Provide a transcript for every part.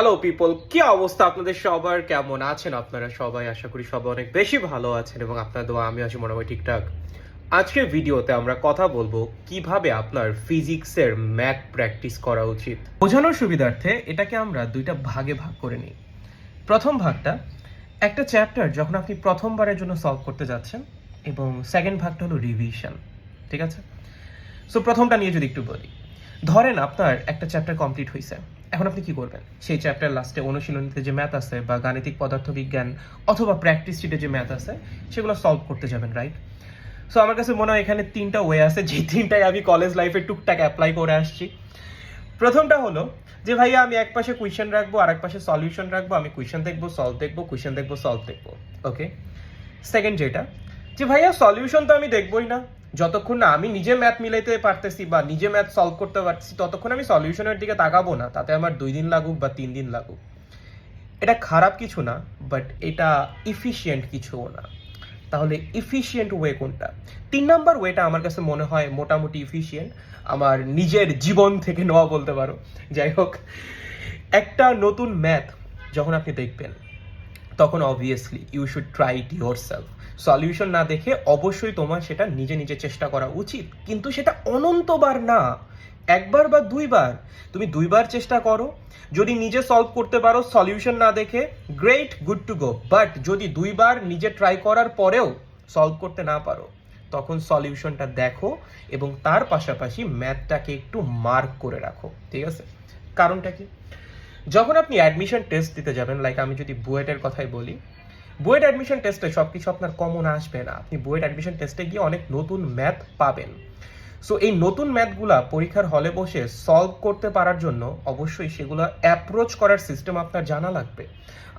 Hello people কি অবস্থা আপনাদের? সবার কেমন আছেন আপনারা সবাই? আশা করি সবাই অনেক বেশি ভালো আছেন এবং আপনার দোয়া আমি আছি মোটামুটি ঠিকঠাক। আজকের ভিডিওতে আমরা কথা বলব কীভাবে আপনার ফিজিক্সের ম্যাথ প্র্যাকটিস করা উচিত। বোঝানোর সুবিধার্থে এটাকে আমরা দুইটা ভাগে ভাগ করে নিই। প্রথম ভাগটা, একটা চ্যাপ্টার যখন আপনি প্রথমবারের জন্য সলভ করতে যাচ্ছেন এবং সেকেন্ড ভাগটা হলো রিভিশন ঠিক আছে? সো প্রথমটা নিয়ে যদি একটু বলি। ধরেন আপনার একটা চ্যাপ্টার কমপ্লিট হয়েছে এখন আপনি কি করবেন? সেই চ্যাপ্টার লাস্টে অনুশীলনীতে যে ম্যাথ আছে বা গাণিতিক পদার্থবিজ্ঞান অথবা প্র্যাকটিস শিটে যে ম্যাথ আছে, সেগুলো সলভ করতে যাবেন রাইট সো আমার কাছে মনে হয় এখানে তিনটা ওয়ে আছে যে তিনটাই আমি কলেজ লাইফে টুকটাক অ্যাপ্লাই করে আসছি। প্রথমটা হলো যে, ভাইয়া, আমি এক পাশে কুয়েশন রাখব আর এক পাশে সলিউশন রাখব, আমি কুয়েশন দেখব সলভ দেখব কুয়েশন দেখব সলভ দেখব। ওকে সেকেন্ড যেটা, যে, ভাইয়া সলিউশন তো আমি দেখবোই না। যতক্ষণ না আমি নিজে ম্যাথ মিলাইতে পারতেছি বা নিজে ম্যাথ সলভ করতে পারতেছি, ততক্ষণ আমি সলিউশনের দিকে তাকাবো না। তাতে আমার দুই দিন লাগুক বা তিন দিন লাগুক। এটা খারাপ কিছু না বাট এটা ইফিশিয়েন্ট কিছুও না। তাহলে ইফিশিয়েন্ট ওয়ে কোনটা? তিন নাম্বার ওয়েটা আমার কাছে মনে হয় মোটামুটি ইফিশিয়েন্ট আমার নিজের জীবন থেকে নেওয়া বলতে পারো। যাই হোক, একটা নতুন ম্যাথ যখন আপনি দেখবেন তখন obviously you should try it yourself solution না দেখে অবশ্যই তোমার সেটা নিজে নিজে চেষ্টা করা উচিত। কিন্তু সেটা অনন্তবার না, একবার বা দুইবার। তুমি দুইবার চেষ্টা করো। যদি নিজে সলভ করতে পারো সলিউশন না দেখে great good to go but যদি দুইবার নিজে ট্রাই করার পরেও সলভ করতে না পারো, তখন সলিউশনটা দেখো এবং তার পাশাপাশি ম্যাথটাকে একটু মার্ক করে রাখো। ঠিক আছে? কারণটা কি? যখন আপনি অ্যাডমিশন টেস্ট দিতে যাবেন লাইক আমি যদি বুয়েটের কথাই বলি, বুয়েট অ্যাডমিশন টেস্টে সব কিছু আপনার কমন আসবে না। আপনি বুয়েট অ্যাডমিশন টেস্টে গিয়ে অনেক নতুন ম্যাথ পাবেন। সো এই নতুন ম্যাথগুলা পরীক্ষার হলে বসে সলভ করতে পারার জন্য অবশ্যই সেগুলো অ্যাপ্রোচ করার সিস্টেম আপনার জানা লাগবে।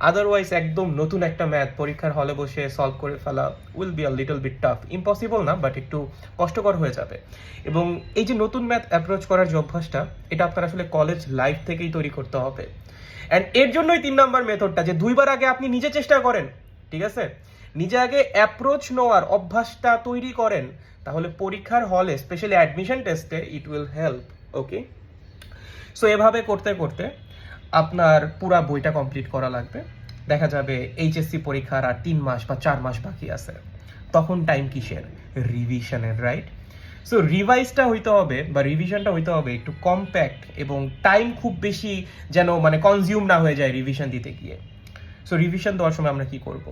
আদারওয়াইজ একদম নতুন একটা ম্যাথ পরীক্ষার হলে বসে সলভ করে ফেলা will be a little bit tough impossible না বাট একটু কষ্টকর হয়ে যাবে। এবং এই যে নতুন ম্যাথ অ্যাপ্রোচ করার যে অভ্যাসটা, এটা আপনার আসলে কলেজ লাইফ থেকেই তৈরি করতে হবে। অ্যান্ড এর জন্যই তিন নাম্বার মেথডটা যে দুইবার আগে আপনি নিজে চেষ্টা করেন, ঠিক আছে? নিজে আগে অ্যাপ্রোচ নেওয়ার অভ্যাসটা তৈরি করেন তাহলে পরীক্ষার হলে স্পেশালি অ্যাডমিশন টেস্টে it will help okay so এভাবে করতে করতে আপনার পুরা বইটা কমপ্লিট করা লাগবে। দেখা যাবে এইচএসসি পরীক্ষার আর তিন মাস বা চার মাস বাকি আছে। তখন টাইম কিসের? রিভিশনের রাইট সো রিভাইজটা হইতে হবে বা রিভিশনটা হইতে হবে একটু কম্প্যাক্ট এবং টাইম খুব বেশি যেন মানে কনজিউম না হয়ে যায় রিভিশন দিতে গিয়ে। সো রিভিশন দেওয়ার সময় আমরা কি করব?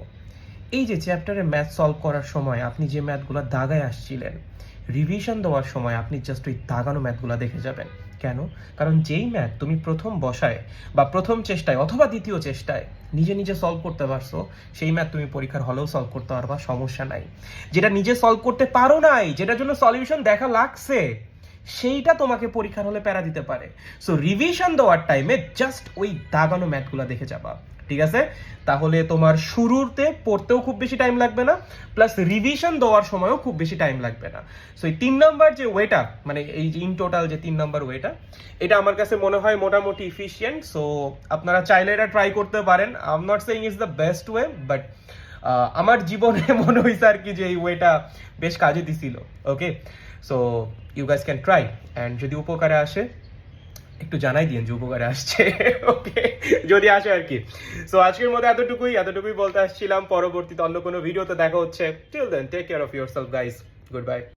এই যে চ্যাপ্টারে ম্যাথ সলভ করার সময় আপনি যে ম্যাথগুলো দাগায় আসছিলেন রিভিশন দেওয়ার সময় আপনি জাস্ট ওই দাগানো ম্যাথগুলো দেখে যাবেন। কেন? কারণ যেই ম্যাথ তুমি প্রথম বসায় বা প্রথম চেষ্টায় অথবা দ্বিতীয় চেষ্টায় নিজে নিজে সলভ করতে পারছ, সেই ম্যাথ তুমি পরীক্ষার হলেও সলভ করতে পারবা, সমস্যা নাই। যেটা নিজে সলভ করতে পারো নাই, যেটার জন্য সলিউশন দেখা লাগছে, সেইটা তোমাকে পরীক্ষার হলে প্যারা দিতে পারে। সো রিভিশন দেওয়ার টাইমে জাস্ট ওই দাগানো ম্যাথগুলো দেখে যাবা। ঠিক আছে? তাহলে তোমার শুরুতে পড়তেও খুব বেশি টাইম লাগবে না প্লাস রিভিশন দেওয়ার সময়ও খুব বেশি টাইম লাগবে না। সো এই তিন নাম্বার যে ওয়েটা মানে এই ইন টোটাল যে তিন নাম্বার ওয়েটা এটা আমার কাছে মনে হয় মোটামুটি ইফিশিয়েন্ট সো আপনারা চাইলে এটা ট্রাই করতে পারেন। I am not saying is the best way but আমার জীবনে মনে হয়েছে আর কি যে এই ওয়েটা বেশ কাজে দিছিল okay so you guys can try and যদি উপকারে আসে একটু জানাই দিন যে উপকারে আসছে। ওকে যদি আসে আর কি। সো আজকের মধ্যে এতটুকুই এতটুকুই বলতে আসছিলাম। পরবর্তীতে অন্য কোনো ভিডিওতে দেখা হচ্ছে। Till then take care of yourself guys goodbye